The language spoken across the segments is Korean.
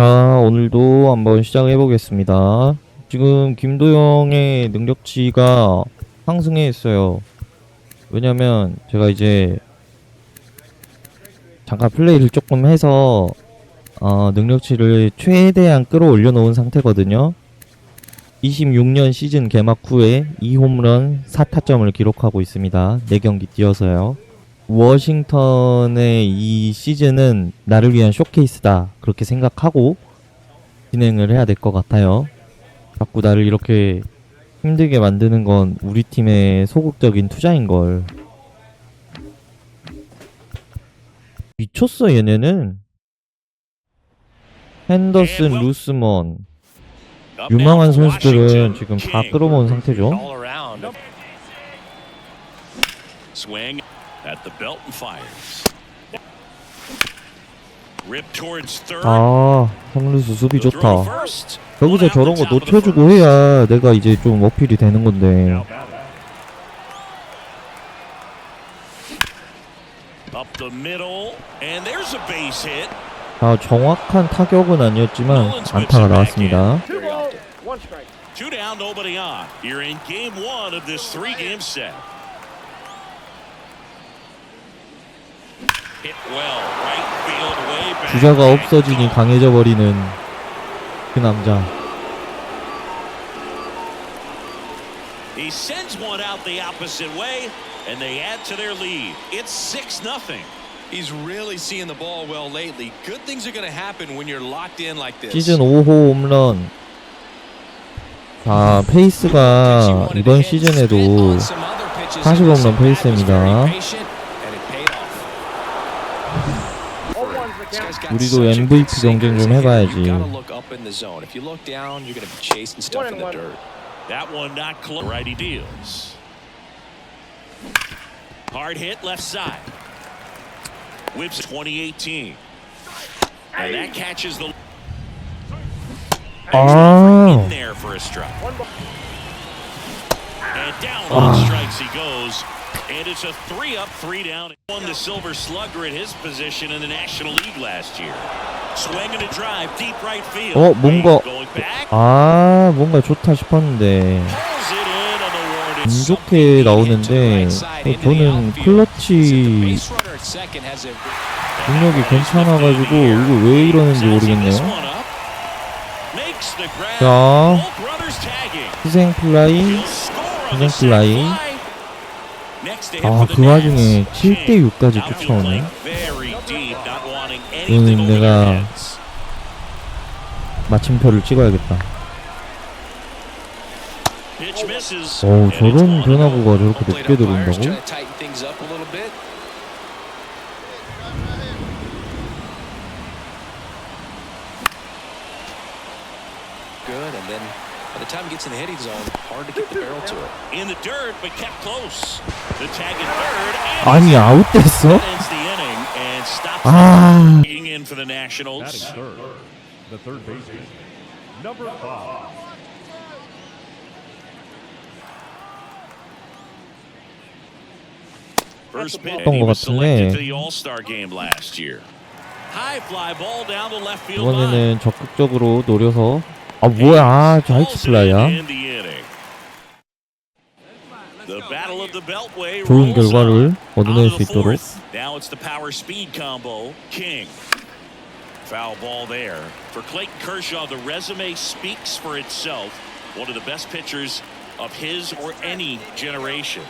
자, 오늘도 한번 시작을 해보겠습니다. 지금 김도영의 능력치가 상승해 있어요. 왜냐면 제가 이제 잠깐 플레이를 조금 해서 어, 능력치를 최대한 끌어올려 놓은 상태거든요. 26년 시즌 개막 후에 2홈런 4타점을 기록하고 있습니다. 4경기 뛰어서요. 워싱턴의 이 시즌은 나를 위한 쇼케이스다. 그렇게 생각하고 진행을 해야 될 것 같아요. 자꾸 나를 이렇게 힘들게 만드는 건 우리 팀의 소극적인 투자인 걸. 미쳤어, 얘네는. 핸더슨, 루스먼. 유망한 선수들은 지금 다 끌어모은 상태죠. At the belt and fires. Rip towards third. 아, 삼루수 수비 좋다. First. 여기서 저런 거 놓쳐주고 해야 내가 이제 좀 어필이 되는 건데. Up the middle, and there's a base hit. 아, 정확한 타격은 아니었지만 안타가 나왔습니다. Two balls, one strike. Two down, nobody on. You're in game one of this three-game set. Hit well, right field, way back. 주자가 없어지니 강해져 버리는 그 남자. He sends one out the opposite way, and they add to their lead. It's six nothing. He's really seeing the ball well lately. Good things are going to happen when you're locked in like this. 시즌 5호 홈런. 자, 페이스가 이번 시즌에도 40 홈런 페이스입니다. All one's the count. 우리도 MVP 경쟁 좀 해봐야지. You gotta look up in the zone. If you look down, you're going to be chasing stuff in the One and dirt. That one not close. Righty deals. Hard hit left side. Whips 2018. And that catches the. Ah. In there for a strike. One ball. And down Ah. on strikes he goes. And it's a three up, three down. Won the Silver Slugger at his position in the National League last year. Swinging a drive, deep right field. 어, 뭔가- Going back. 아, 뭔가 좋다 싶었는데. Pulls it in on the warning. 운 좋게 나오는데 어, 저는 클러치 능력이 괜찮아가지고 이거 왜 이러는지 모르겠네요. 자, 희생 플라이. 희생 플라이. 아, 그 와중에 7대 6까지 쫓아오네. 이거는 내가 마침표를 찍어야겠다. 어우, 저런 변화구가 저렇게 높게 들어온다고? By the time it gets in the hitting zone, hard to get the barrel to it. In the dirt, but kept close. The tag in third. and 아니, 아웃됐어? ends the inning and stops 아, being in for the Nationals. Batting third, the third baseman, number five. First pitch. 했던 He 것 was 같은데. selected to the All-Star game last year. High fly ball down the left field line. 이번에는 적극적으로 노려서 아 뭐야 아, 저 하이트 플라이야 In the inning. The battle of the Beltway 좋은 rolls 결과를 on. 얻어낼 Out 수 of the 있도록 fourth. Now it's the power speed combo. King. Foul ball there. For Clayton Kershaw, the resume speaks for itself. One of the best pitchers of his or any generation.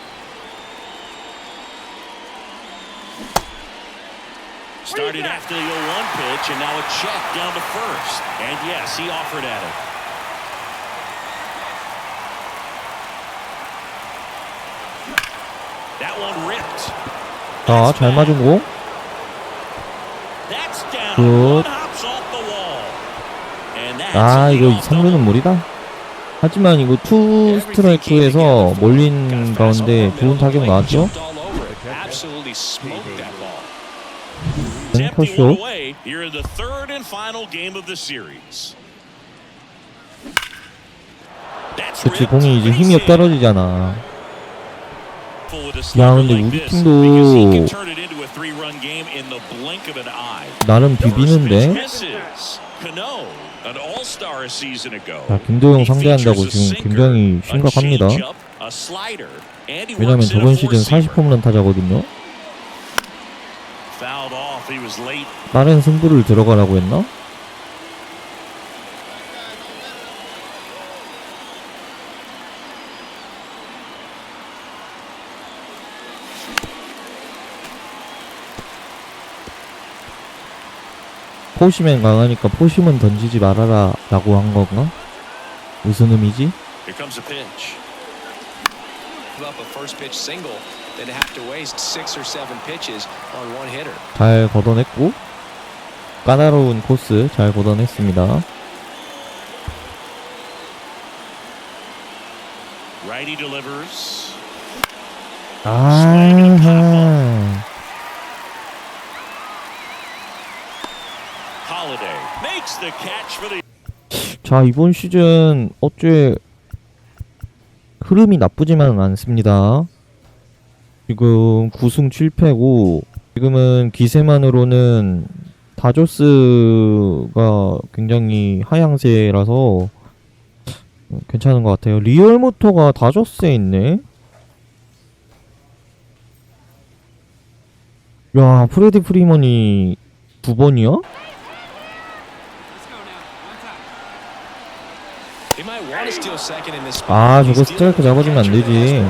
Started after the 0-1 pitch, and now a check down to first. And yes, he offered at it. 자 잘 맞은 공. 굿. 아 이거 leadoff 3루는 double. 무리다 하지만 이거 투 스트라이크에서 몰린 가운데 좋은 타격 나왔죠. That's 그치. 공이 이제 힘이. 떨어지잖아 야 근데 우리 팀도. 나름 비비는데. 자, 김도영 상대한다고 지금 굉장히 심각합니다. 왜냐면 저번 시즌 four-seamer. 40홈런 타자거든요. 다른 승부를 들어가라고 했나? 포시면 강하니까 포심은 던지지 말아라 라고 한 건가? 무슨 의미지? 잘 걷어냈고 까다로운 코스 잘 걷어냈습니다. 아하 Holiday makes the catch for the. 자 이번 시즌 어째 흐름이 나쁘지만은 않습니다. 지금 9승 7패고 지금은 기세만으로는 다조스가 굉장히 하향세라서 괜찮은 것 같아요. 리얼 모터가 다조스에 있네. 야 프레디 프리먼이 두 번이야? He might want to steal second in this spot. 아, 저거 스트라이크 잡아주면 안 되지.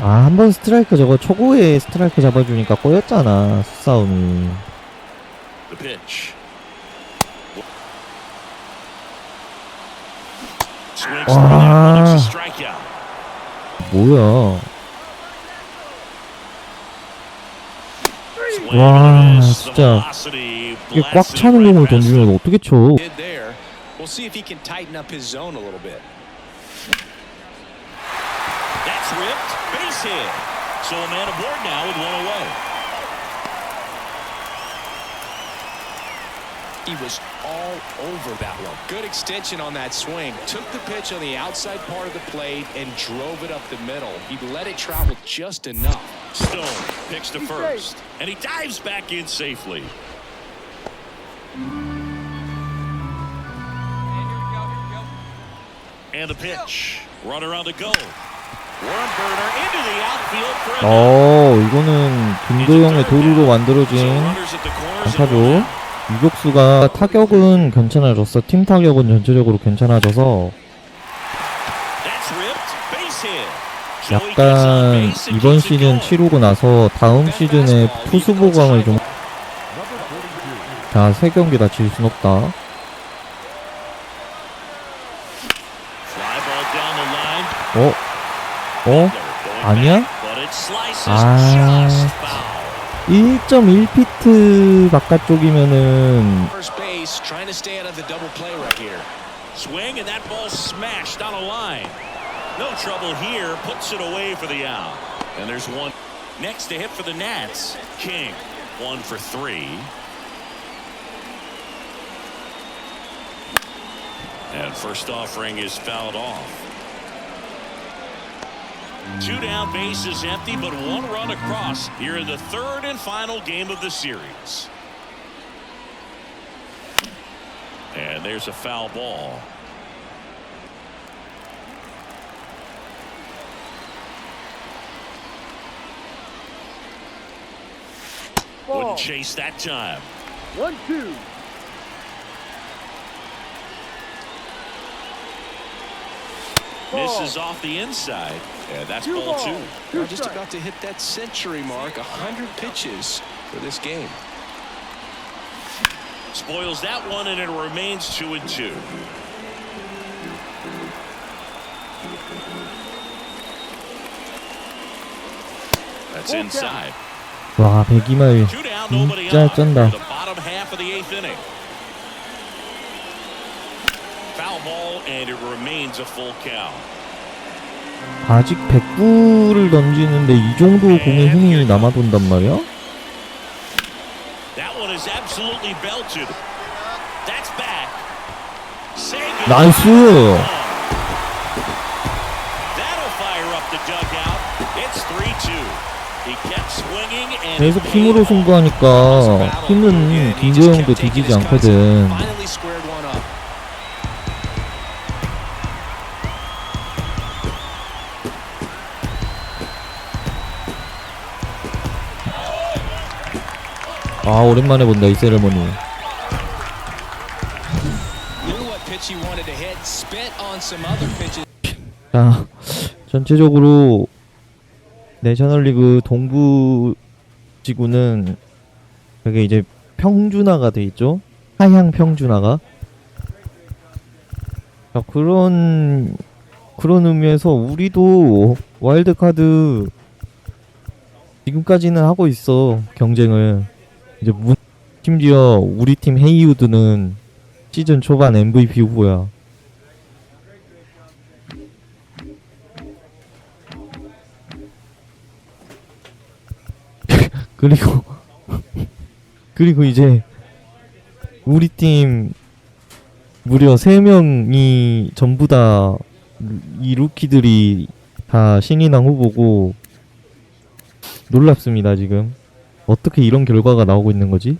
아, 한 번 스트라이크 저거 초구에 스트라이크 잡아주니까 꼬였잖아. The pitch. Swings 와, and a miss. The 진짜. velocity 이게 꽉 blasts it 차는 right 공을 past 던지면 어떻게 쳐? Did there. We'll see if he can tighten up his zone a little bit. That's ripped. Base hit. So a man aboard now with one away. He was all over that one. Good extension on that swing. Took the pitch on the outside part of the plate and drove it up the middle. He let it travel just enough. Stone picks to first. And he dives back in safely. And the pitch. Runner on the go. A 어, 이거는 김도영의 도루로 만들어진 안타죠. 유격수가 타격은 괜찮아졌어. 팀 타격은 전체적으로 괜찮아져서 That's ripped. Base hit. So he gets on 약간 이번 시즌. 치르고 나서 다음 시즌에 투수 보강을 좀 자, 세 경기 다질순 없다. 어? 어? 아니야? 아. just foul. 1.1피트 바깥쪽이면은. No trouble here. Puts it away for the out. And there's one next to hit for the Nats. King, one for three. And first offering is fouled off. Two down, bases empty, but one run across here in the third and final game of the series. And there's a foul ball. Ball. Wouldn't chase that time. One, two. Ball. Misses off the inside. And that's Two ball ball. two. Two We're just strikes. about to hit that century mark, 100 pitches for this game. Spoils that one, and it remains two and two. That's Full inside. 와, 백이마일 Two down, nobody 진짜 on. 쩐다. 아직 109를 던지는데 이 정도 공의 힘이 남아돈단 말이야? 나이스! That'll fire up the dugout. It's It's 3-2. He kept swinging and 계속 힘으로. 승부하니까 힘은 김도영도 뒤지지 않거든. 아 오랜만에 본다 이 세레머니. 자 전체적으로 내셔널리그 동부 지구는 그게 이제 평준화가 돼 있죠. 하향 평준화가. 자 그런 그런 의미에서 우리도 와일드 카드 지금까지는 하고 있어 경쟁을. 이제 문, 심지어 우리 팀 헤이우드는 시즌 초반 MVP 후보야. 그리고 그리고 이제 우리 팀 무려 3명이 전부 다 이 루키들이 다 신인왕 후보고 놀랍습니다 지금 어떻게 이런 결과가 나오고 있는 거지?